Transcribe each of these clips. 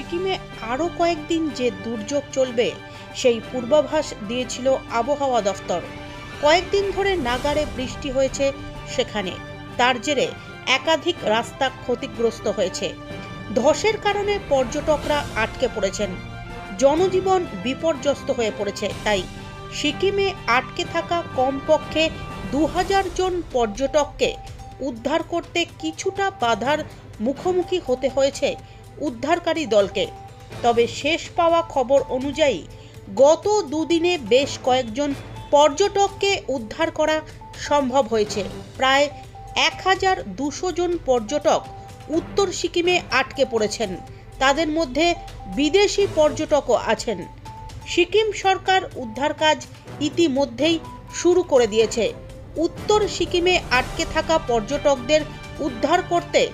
সিকিমে আরও কয়েকদিন যে দুর্যোগ চলবে, সেই পূর্বাভাস দিয়েছিল আবহাওয়া দফতর। কয়েকদিন ধরে নাগারে বৃষ্টি হয়েছে সেখানে। তার জেরে একাধিক রাস্তা ক্ষতিগ্রস্ত হয়েছে। ধসের কারণে পর্যটকরা আটকে পড়েছেন। জনজীবন বিপর্যস্ত হয়ে পড়েছে, তাই সিকিমে আটকে থাকা কমপক্ষে দু হাজার জন পর্যটককে উদ্ধার করতে কিছুটা বাধার মুখোমুখি হতে হয়েছে উদ্ধারকারী দলকে। তবে শেষ পাওয়া খবর অনুযায়ী, গত দুদিনে বেশ কয়েকজন পর্যটককে উদ্ধার করা সম্ভব হয়েছে। প্রায় এক হাজার দুশো জন পর্যটক উত্তর সিকিমে আটকে পড়েছেন। তাদের মধ্যে বিদেশি পর্যটকও আছেন। সিকিম সরকার উদ্ধার কাজ ইতিমধ্যেই শুরু করে দিয়েছে। উত্তর সিকিমে আটকে থাকা পর্যটকদের উদ্ধার করতে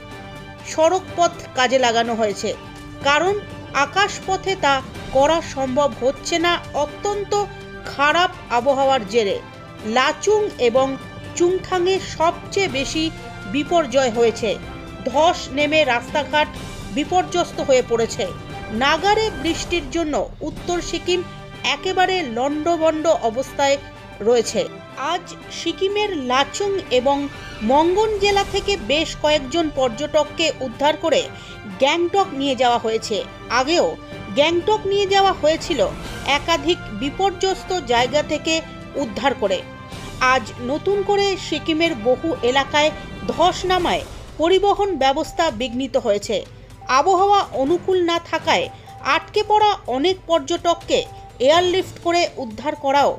সড়কপথ কাজে লাগানো হয়েছে। কারণ আকাশপথে তা করা সম্ভব হচ্ছে না অত্যন্ত খারাপ আবহাওয়ার জেরে। লাচুং এবং চুংথাংয়ে সবচেয়ে বেশি বিপর্যয় হয়েছে। ধস নেমে রাস্তাঘাট বিপর্যস্ত হয়ে পড়েছে। নাগারে বৃষ্টির জন্য উত্তর সিকিম একেবারে লণ্ডভণ্ড অবস্থায় রয়েছে। আজ সিকিমের লাচুং এবং মঙ্গন জেলা থেকে বেশ কয়েকজন পর্যটককে উদ্ধার করে গ্যাংটক নিয়ে যাওয়া হয়েছে। আগেও গ্যাংটক নিয়ে যাওয়া হয়েছিল একাধিক বিপর্যস্ত জায়গা থেকে উদ্ধার করে। আজ নতুন করে সিকিমের বহু এলাকায় ধস নামায় পরিবহন ব্যবস্থা বিঘ্নিত হয়েছে। আবহাওয়া অনুকূল না থাকায় আটকে পড়া অনেক পর্যটককে এয়ারলিফট করে উদ্ধার করাও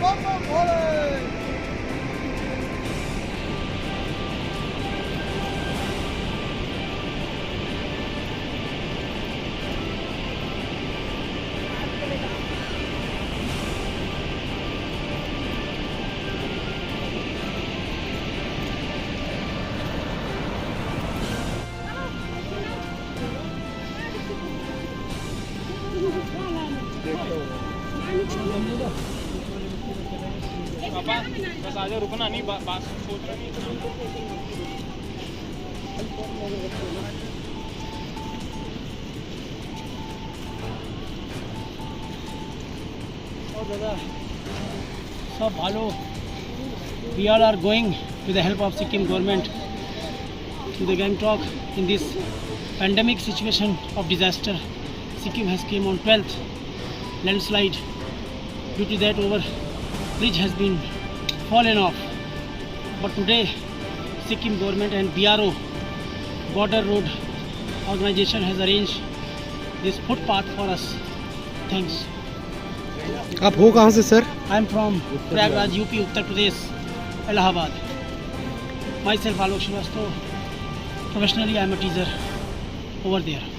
慢慢。这边。是不是撞了？对头。你撞了没？पापा बस आ जाओ रुकना नहीं बा- बात सोच रहा नहीं Oh, Dada. सब भालो we all are going with the help of Sikkim government to the Gangtok in this pandemic situation of disaster. Sikkim has came on 12th landslide. Due to that, over bridge has been fallen off. But today, Sikkim government and BRO, Border Road Organization has arranged this footpath for us. Thanks. आप हो कहाँ से sir I am from Prayagraj UP Uttar Pradesh Allahabad myself Alok Shrivastava professionally I am a teacher over there